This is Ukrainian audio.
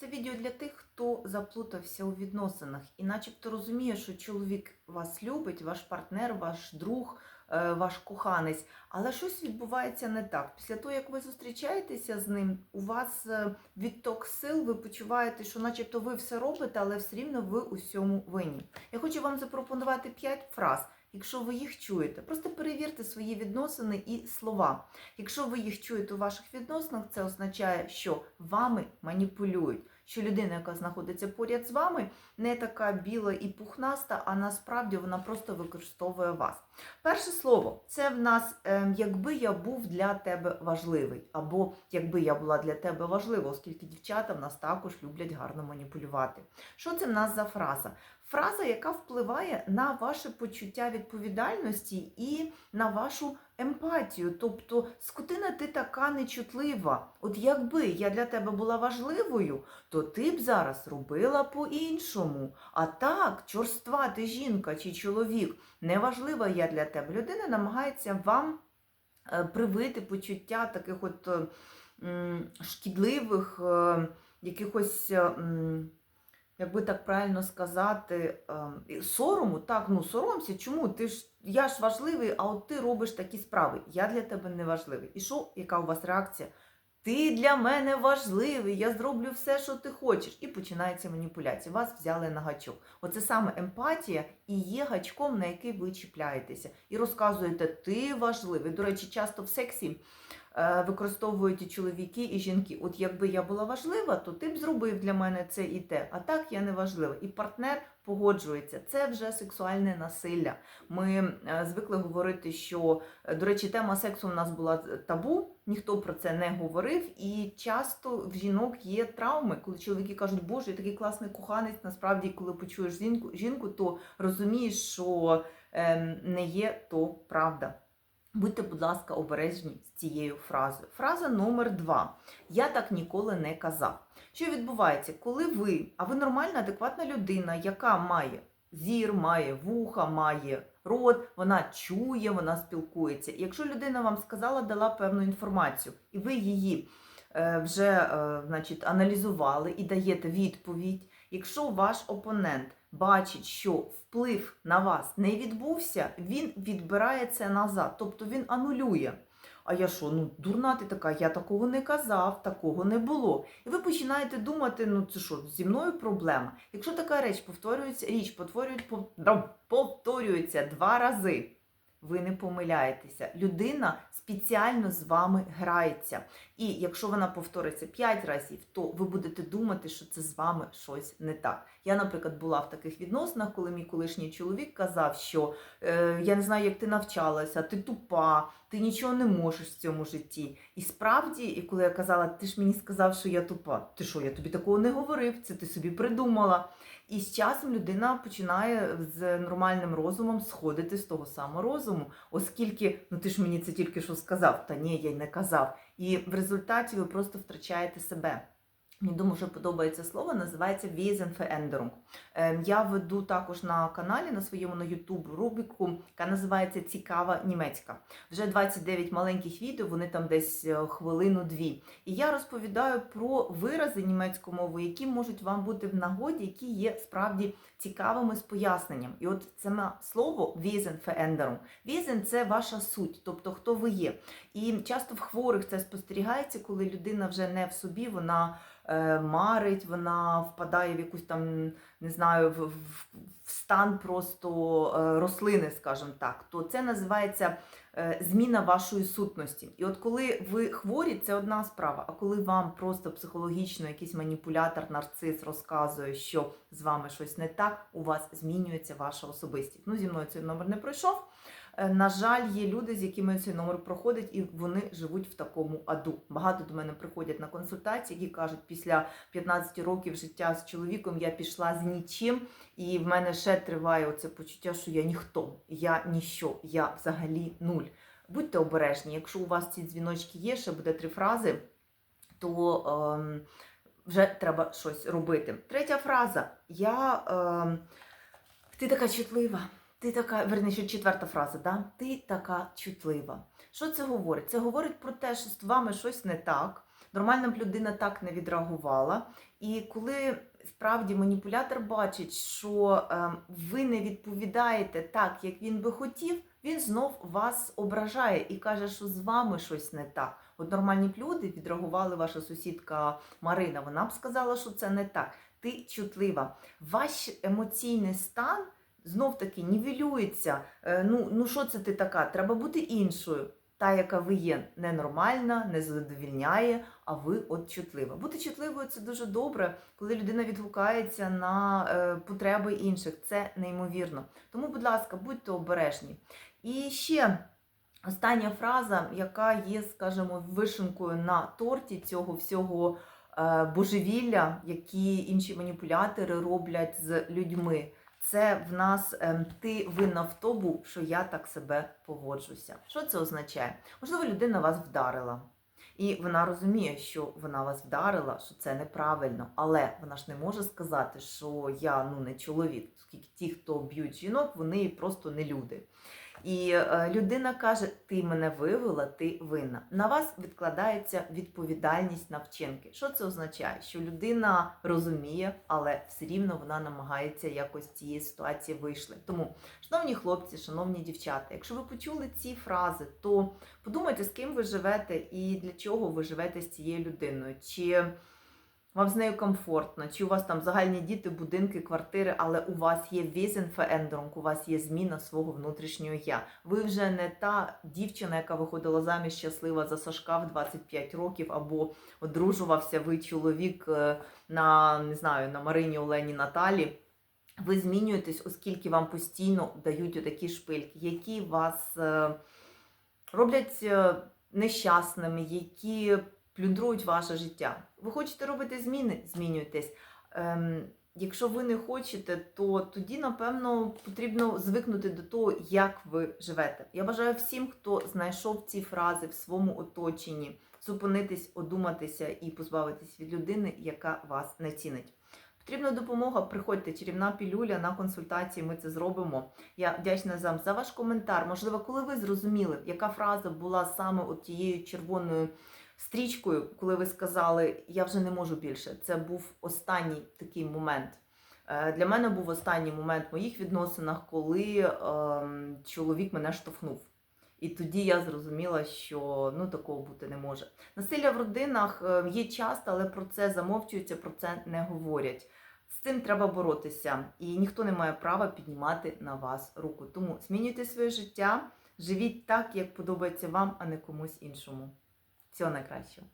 Це відео для тих, хто заплутався у відносинах і начебто розуміє, що чоловік вас любить, ваш партнер, ваш друг, е, ваш коханець, але щось відбувається не так. Після того, як ви зустрічаєтеся з ним, у вас е, відток сил, ви почуваєте, що начебто ви все робите, але все рівно ви у всьому винні. Я хочу вам запропонувати 5 фраз. Якщо ви їх чуєте, просто перевірте свої відносини і слова. Якщо ви їх чуєте у ваших відносинах, це означає, що вами маніпулюють. Що людина, яка знаходиться поряд з вами, не така біла і пухнаста, а насправді вона просто використовує вас. Перше слово це в нас е, якби я був для тебе важливий, або якби я була для тебе важлива, оскільки дівчата в нас також люблять гарно маніпулювати. Що це в нас за фраза? Фраза, яка впливає на ваше почуття відповідальності і на вашу емпатію. Тобто, скотина, ти така нечутлива. От якби я для тебе була важливою, то ти б зараз робила по-іншому. А так, чорства ти жінка чи чоловік, неважлива я для тебе. Людина намагається вам е, привити почуття таких от е, шкідливих, е, якихось. Е, м, як би так правильно сказати, ем, сорому, так, ну соромся, чому? Ти ж я ж важливий, а от ти робиш такі справи. Я для тебе не важливий. І що, яка у вас реакція? Ти для мене важливий, я зроблю все, що ти хочеш. І починається маніпуляція. Вас взяли на гачок. Оце саме емпатія і є гачком, на який ви чіпляєтеся. І розказуєте, ти важливий. До речі, часто в сексі використовують і чоловіки, і жінки. От якби я була важлива, то ти б зробив для мене це і те. А так я не важлива. І партнер погоджується. Це вже сексуальне насилля. Ми е, звикли говорити, що, е, до речі, тема сексу в нас була табу, ніхто про це не говорив. І часто в жінок є травми, коли чоловіки кажуть, Боже, я такий класний коханець. Насправді, коли почуєш жінку, жінку то розумієш, що ем, не є то правда. Будьте, будь ласка, обережні з цією фразою. Фраза номер два. Я так ніколи не казав. Що відбувається, коли ви, а ви нормальна, адекватна людина, яка має зір, має вуха, має рот, вона чує, вона спілкується. І якщо людина вам сказала, дала певну інформацію, і ви її е, вже е, значить, аналізували і даєте відповідь, якщо ваш опонент бачить, що вплив на вас не відбувся, він відбирає це назад, тобто він анулює. А я що, ну дурна ти така, я такого не казав, такого не було. І ви починаєте думати, ну це що, зі мною проблема. Якщо така реч повторюється, річ повторюється два рази, ви не помиляєтеся. Людина спеціально з вами грається. І якщо вона повториться 5 разів, то ви будете думати, що це з вами щось не так. Я, наприклад, була в таких відносинах, коли мій колишній чоловік казав, що е, я не знаю, як ти навчалася, ти тупа, ти нічого не можеш в цьому житті. І справді, і коли я казала, ти ж мені сказав, що я тупа, ти що, я тобі такого не говорив, це ти собі придумала. І з часом людина починає з нормальним розумом сходити з того самого розуму, оскільки ну ти ж мені це тільки що сказав, та ні, я й не казав. І в результаті ви просто втрачаєте себе. Мені дуже подобається слово, називається Wiesenveränderung. Ем, Я веду також на каналі на своєму на YouTube рубрику, яка називається Цікава німецька. Вже 29 маленьких відео, вони там десь е, хвилину-дві. І я розповідаю про вирази німецької мови, які можуть вам бути в нагоді, які є справді цікавими з поясненням. І от саме слово Wiesenveränderung. Wiesen – це ваша суть, тобто хто ви є. І часто в хворих це спостерігається, коли людина вже не в собі, вона марить, вона впадає в якусь там, не знаю, в, в, в стан просто е, рослини, скажімо так, то це називається е, зміна вашої сутності. І от коли ви хворі, це одна справа. А коли вам просто психологічно якийсь маніпулятор, нарцис розказує, що з вами щось не так, у вас змінюється ваша особистість. Ну, зі мною цей номер не пройшов. Е, На жаль, є люди, з якими цей номер проходить, і вони живуть в такому аду. Багато до мене приходять на консультації, які кажуть, після 15 років життя з чоловіком я пішла з нічим, і в мене ще триває оце почуття, що я ніхто, я ніщо, я взагалі нуль. Будьте обережні, якщо у вас ці дзвіночки є, ще буде три фрази, то ем, вже треба щось робити. Третя фраза. Я, ем, ти така чутлива. Ти така, верніше, четверта фраза, да? ти така чутлива. Що це говорить? Це говорить про те, що з вами щось не так. Нормальна б людина так не відреагувала. І коли справді маніпулятор бачить, що е, ви не відповідаєте так, як він би хотів, він знов вас ображає і каже, що з вами щось не так. От нормальні б люди відреагували ваша сусідка Марина. Вона б сказала, що це не так. Ти чутлива. Ваш емоційний стан знов таки нівелюється. Е, Ну, ну що це ти така? Треба бути іншою. Та, яка ви є, ненормальна, не задовільняє, а ви от чутлива. Бути чутливою це дуже добре, коли людина відгукається на е, потреби інших. Це неймовірно. Тому, будь ласка, будьте обережні. І ще остання фраза, яка є, скажімо, вишенкою на торті цього всього е, божевілля, які інші маніпулятори роблять з людьми. Це в нас ем, ти винна в тому, що я так себе поводжуся. Що це означає? Можливо, людина вас вдарила. І вона розуміє, що вона вас вдарила, що це неправильно, але вона ж не може сказати, що я ну не чоловік, оскільки ті, хто б'ють жінок, вони просто не люди. І е, людина каже: Ти мене вивела, ти винна. На вас відкладається відповідальність на вчинки. Що це означає? Що людина розуміє, але все рівно вона намагається якось цієї ситуації вийшли. Тому, шановні хлопці, шановні дівчата, якщо ви почули ці фрази, то подумайте, з ким ви живете і для чого ви живете з цією людиною. Чи вам з нею комфортно, чи у вас там загальні діти, будинки, квартири, але у вас є Візенфеендронг, у вас є зміна свого внутрішнього я. Ви вже не та дівчина, яка виходила заміж щаслива за Сашка в 25 років, або одружувався ви чоловік е, на не знаю, на Марині Олені Наталі. Ви змінюєтесь, оскільки вам постійно дають отакі шпильки, які вас е, роблять е, нещасними, які плюндрують ваше життя. Ви хочете робити зміни? Змінюйтесь. Ем, якщо ви не хочете, то тоді, напевно, потрібно звикнути до того, як ви живете. Я бажаю всім, хто знайшов ці фрази в своєму оточенні, зупинитись, одуматися і позбавитись від людини, яка вас не цінить. Потрібна допомога, приходьте, чарівна пілюля на консультації, ми це зробимо. Я вдячна вам за ваш коментар. Можливо, коли ви зрозуміли, яка фраза була саме от тією червоною стрічкою, коли ви сказали, я вже не можу більше. Це був останній такий момент. Е, Для мене був останній момент в моїх відносинах, коли ем, чоловік мене штовхнув. І тоді я зрозуміла, що ну такого бути не може. Насилля в родинах е, є часто, але про це замовчуються, про це не говорять. З цим треба боротися, і ніхто не має права піднімати на вас руку. Тому змінюйте своє життя, живіть так, як подобається вам, а не комусь іншому. Всього найкращого.